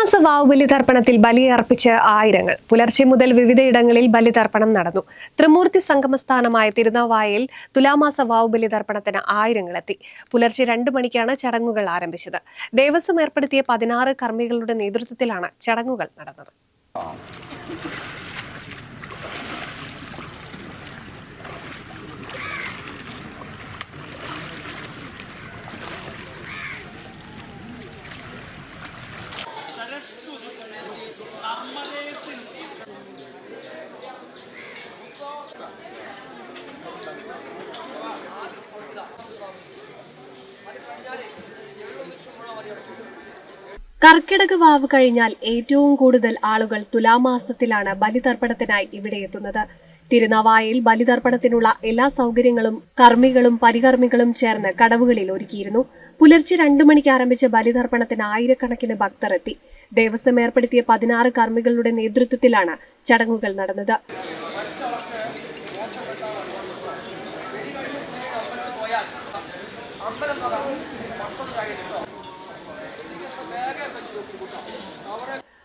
തുലാമാസ വാവ് ബലിതർപ്പണത്തിൽ ബലിയർപ്പിച്ച് ആയിരങ്ങൾ. പുലർച്ചെ മുതൽ വിവിധയിടങ്ങളിൽ ബലിതർപ്പണം നടന്നു. ത്രിമൂർത്തി സംഗമസ്ഥാനമായ തിരുനാവായയിൽ തുലാമാസ വാവ് ബലിതർപ്പണത്തിന് ആയിരങ്ങളെത്തി പുലർച്ചെ രണ്ടു മണിക്കാണ് ചടങ്ങുകൾ ആരംഭിച്ചത്. ദേവസ്വം ഏർപ്പെടുത്തിയ പതിനാറ് കർമ്മികളുടെ നേതൃത്വത്തിലാണ് ചടങ്ങുകൾ നടന്നത്. കർക്കിടക വാവ് കഴിഞ്ഞാൽ ഏറ്റവും കൂടുതൽ ആളുകൾ തുലാമാസത്തിലാണ് ബലിതർപ്പണത്തിനായി ഇവിടെ എത്തുന്നത്. തിരുനാവായയിൽ ബലിതർപ്പണത്തിനുള്ള എല്ലാ സൗകര്യങ്ങളും കർമ്മികളും പരികർമ്മികളും ചേർന്ന് കടവുകളിൽ ഒരുക്കിയിരുന്നു. പുലർച്ചെ രണ്ടു മണിക്ക് ആരംഭിച്ച ബലിതർപ്പണത്തിന് ആയിരക്കണക്കിന് ഭക്തർ എത്തി. ദേവസ്വം ഏർപ്പെടുത്തിയ പതിനാറ് കർമ്മികളുടെ നേതൃത്വത്തിലാണ് ചടങ്ങുകൾ നടന്നത്.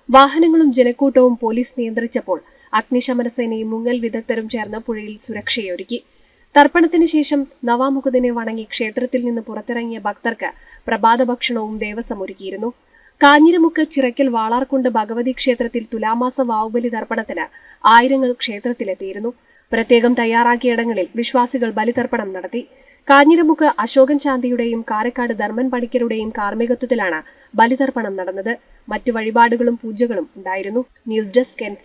വാഹനങ്ങളും ജനക്കൂട്ടവും പോലീസ് നിയന്ത്രിച്ചപ്പോൾ അഗ്നിശമന സേനയും മുങ്ങൽ വിദഗ്ധരും ചേർന്ന് പുഴയിൽ സുരക്ഷയൊരുക്കി. തർപ്പണത്തിന് ശേഷം നവാമുഖദിനെ വണങ്ങി ക്ഷേത്രത്തിൽ നിന്ന് പുറത്തിറങ്ങിയ ഭക്തർക്ക് പ്രഭാത ഭക്ഷണവും ദേവസ്വം ഒരുക്കിയിരുന്നു. കാഞ്ഞിരമുക്ക് ചിറക്കൽ വാളാർകുണ്ട് ഭഗവതി ക്ഷേത്രത്തിൽ തുലാമാസ വാവുബലി തർപ്പണത്തിന് ആയിരങ്ങൾ ക്ഷേത്രത്തിലെത്തിയിരുന്നു. പ്രത്യേകം തയ്യാറാക്കിയ ഇടങ്ങളിൽ വിശ്വാസികൾ ബലിതർപ്പണം നടത്തി. കാഞ്ഞിരമുക്ക് അശോകൻ ശാന്തിയുടെയും കാരക്കാട് ധർമ്മൻ പണിക്കരുടെയും കാർമ്മികത്വത്തിലാണ് ബലിതർപ്പണം നടന്നത്. മറ്റു വഴിപാടുകളും പൂജകളും ഉണ്ടായിരുന്നു. News desk N